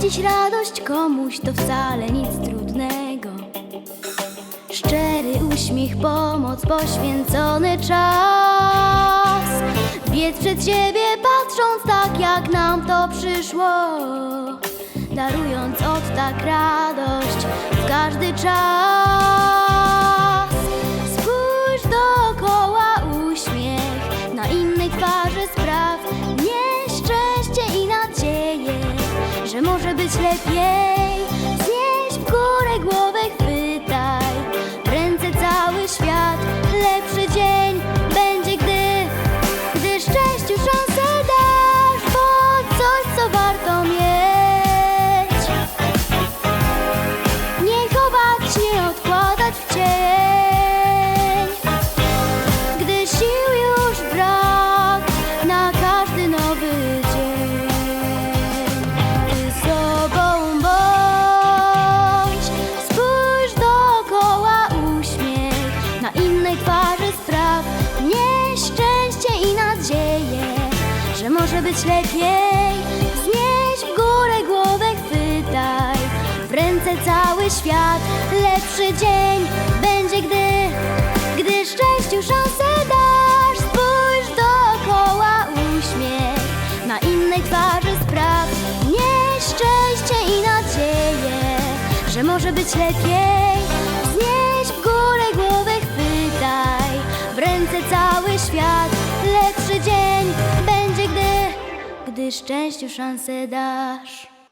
dziś radość komuś to wcale nic trudnego. Szczery uśmiech, pomoc, poświęcony czas. Biec przed siebie patrząc tak, jak nam to przyszło. Darując od tak radość w każdy czas. Innej twarzy spraw. Nieszczęście i nadzieję, że może być lepiej. Znieś w górę głowę, chwytaj w ręce cały świat. Lepszy dzień będzie, gdy, gdy szczęściu szansę dasz. Spójrz dookoła uśmiech na innej twarzy spraw. Nieszczęście i nadzieję, że może być lepiej. Cały świat. Lepszy dzień będzie, gdy, gdy szczęściu szansę dasz.